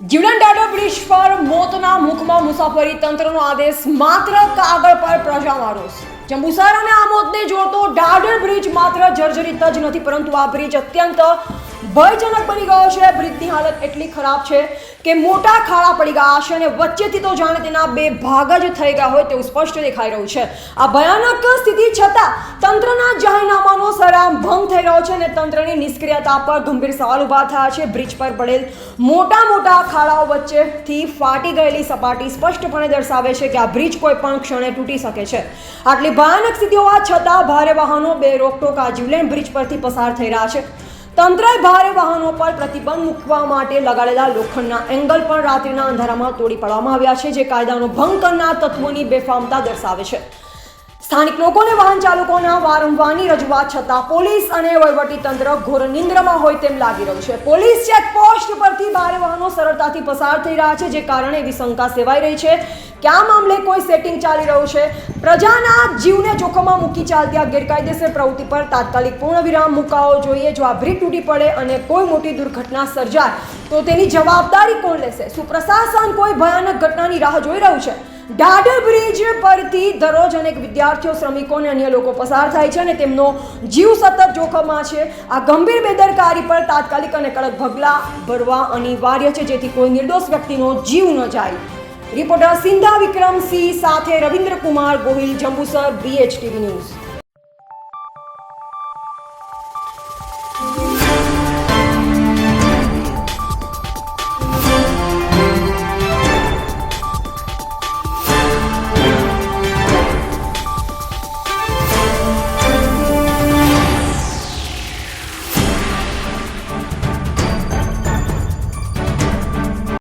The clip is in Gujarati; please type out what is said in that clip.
જીવડાન ટાટા બ્રિજ પર મોતના મુખમાં મુસાફરી તંત્રનો આદેશ. માત્ર કાગળ પર પ્રજામાં રોષ જંબુસર અને આમોદને જોડતો ડાડર બ્રિજ માત્ર જર્જરિત જ નથી, પરંતુ આ બ્રિજ અત્યંત ભયજનક બની ગયો છે. બ્રિજની હાલત એટલી ખરાબ છે કે મોટા ખાડા પડી ગયા છે અને વચ્ચેથી તો જાણે તેના બે ભાગ જ થઈ ગયા હોય તેવું સ્પષ્ટ દેખાઈ રહ્યું છે. આ ભયાનક સ્થિતિ છતાં તંત્રના જાહેરનામાનો સરામ ભંગ થઈ રહ્યો છે અને તંત્રની નિષ્ક્રિયતા પર ગંભીર સવાલ ઊભા થયા છે. બ્રિજ પર પડેલ મોટા મોટા ખાડાઓ વચ્ચેથી ફાટી ગયેલી સપાટી સ્પષ્ટપણે દર્શાવે છે કે આ બ્રિજ કોઈ પણ ક્ષણે તૂટી શકે છે. આટલી ભયાનક સ્થિતિ હોવા છતાં ભારે વાહનો બે રોકટોક આ જીવલેણ બ્રિજ પરથી પસાર થઈ રહ્યા છે. તંત્રએ ભારે વાહનો પર પ્રતિબંધ મૂકવા માટે લગાડેલા લોખંડના એંગલ પણ રાત્રિના અંધારામાં તોડી પાડવામાં આવ્યા છે, જે કાયદાનો ભંગ કરનાર તત્વોની બેફામતા દર્શાવે છે. સ્થાનિક લોકોને વાહન ચાલકોના વારંવારની રજૂઆત છતાં પોલીસ અને વહીવટી તંત્ર ઘોર નિંદ્રમાં હોય તેમ લાગી રહ્યું છે. પોલીસ ચેકપોસ્ટ પરથી ભારે વાહનો સરળતાથી પસાર થઈ રહ્યા છે, જે કારણે એવી શંકા સેવાઈ રહી છે. કે આ મામલે કોઈ સેટિંગ ચાલી રહ્યું છે? પ્રજાના જીવને જોખમમાં મૂકી ચાલતી આ ગેરકાયદેસર પ્રવૃત્તિ પર તાત્કાલિક પૂર્ણ વિરામ મુકાવો જોઈએ. જો આ બ્રિક તૂટી પડે અને કોઈ મોટી દુર્ઘટના સર્જાય, તો તેની જવાબદારી કોણ લેશે? શું પ્રશાસન કોઈ ભયાનક ઘટનાની રાહ જોઈ રહ્યું છે? ડાડર બ્રિજ પરથી દરરોજ અનેક વિદ્યાર્થીઓ, શ્રમિકો અને અન્ય લોકો પસાર થાય છે અને તેમનો જીવ સતત જોખમમાં છે. આ ગંભીર બેદરકારી પર તાત્કાલિક અને કડક પગલાં ભરવા અનિવાર્ય છે, જેથી કોઈ નિર્દોષ વ્યક્તિનો જીવ ન જાય. રિપોર્ટર સિંધા વિક્રમસિંહ સાથે રવિન્દ્ર કુમાર ગોહિલ, જંબુસર બીએચટીવી ન્યૂઝ